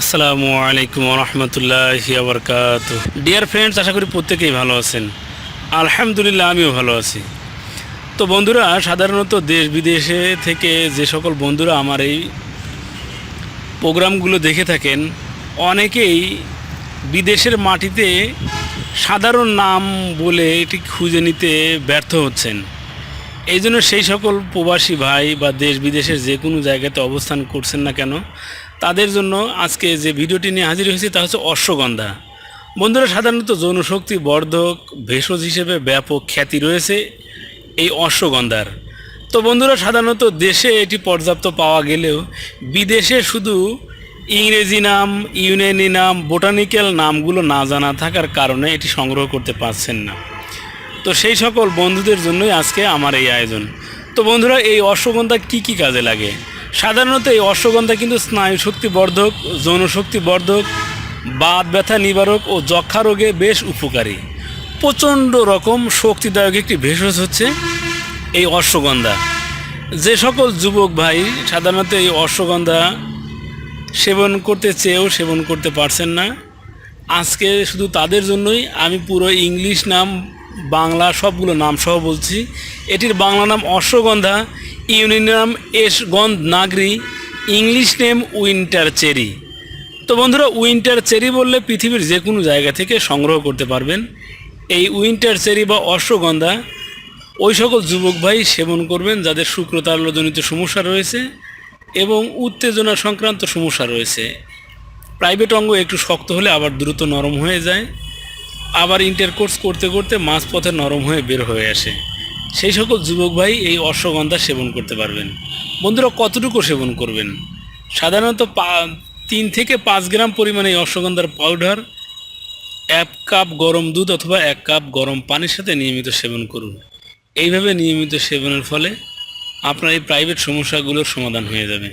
আসসালামু আলাইকুম রহমতুল্লাহ বরকাত ডিয়ার ফ্রেন্ডস আশা করি প্রত্যেকেই ভালো আছেন। আলহামদুলিল্লাহ, আমিও ভালো আছি। তো বন্ধুরা, সাধারণত দেশ বিদেশে থেকে যে সকল বন্ধুরা আমার এই প্রোগ্রামগুলো দেখে থাকেন, অনেকেই বিদেশের মাটিতে সাধারণ নাম বলে এটি খুঁজে নিতে ব্যর্থ হচ্ছেন। এই জন্য সেই সকল প্রবাসী ভাই বা দেশ বিদেশের যে কোনো জায়গাতে অবস্থান করছেন না কেন তাদের জন্য আজকে যে ভিডিওটি নিয়ে হাজির হয়েছে তা হচ্ছে অশ্বগন্ধা। বন্ধুরা, সাধারণত যৌনশক্তি বর্ধক, ভেষজ হিসেবে ব্যাপক খ্যাতি রয়েছে এই অশ্বগন্ধার। তো বন্ধুরা, সাধারণত দেশে এটি পর্যাপ্ত পাওয়া গেলেও বিদেশে শুধু ইংরেজি নাম, ইউনানি নাম, বোটানিক্যাল নামগুলো না জানা থাকার কারণে এটি সংগ্রহ করতে পারছেন না। তো সেই সকল বন্ধুদের জন্যই আজকে আমার এই আয়োজন। তো বন্ধুরা, এই অশ্বগন্ধা কি কি কাজে লাগে? সাধারণত এই অশ্বগন্ধা কিন্তু স্নায়ু শক্তি বর্ধক যৌনশক্তি বর্ধক, বাত ব্যথা নিবারক ও যক্ষা রোগে বেশ উপকারী। প্রচণ্ড রকম শক্তিদায়ক একটি ভেষজ হচ্ছে এই অশ্বগন্ধা। যে সকল যুবক ভাই সাধারণত এই অশ্বগন্ধা সেবন করতে চেয়েও সেবন করতে পারছেন না। আজকে শুধু তাদের জন্যই আমি পুরো ইংলিশ নাম, বাংলা সবগুলো নাম সহ বলছি। এটির বাংলা নাম অশ্বগন্ধা। ইউনিয়ন নাম এস গন্ধ নাগরি, ইংলিশ নেম উইন্টার চেরি। তো বন্ধুরা, উইন্টার চেরি বললে পৃথিবীর যে কোনো জায়গা থেকে সংগ্রহ করতে পারবেন। এই উইন্টার চেরি বা অশ্বগন্ধা, ওই সকল যুবক ভাই সেবন করবেন যাদের শুক্রতারলজনিত সমস্যা রয়েছে এবং উত্তেজনা সংক্রান্ত সমস্যা রয়েছে। প্রাইভেট অঙ্গ একটু শক্ত হলে আবার দ্রুত নরম হয়ে যায়। আবার ইন্টারকোর্স করতে করতে মাঝপথে নরম হয়ে বের হয়ে আসে। সেই সকল যুবক ভাই এই অশ্বগন্ধা সেবন করতে পারবেন। বন্ধুরা, কতটুকু সেবন করবেন? সাধারণত পা, তিন থেকে পাঁচ গ্রাম পরিমাণে এই অশ্বগন্ধার পাউডার এক কাপ গরম দুধ অথবা এক কাপ গরম পানির সাথে নিয়মিত সেবন করুন। এইভাবে নিয়মিত সেবনের ফলে আপনার এই প্রাইভেট সমস্যাগুলোর সমাধান হয়ে যাবে।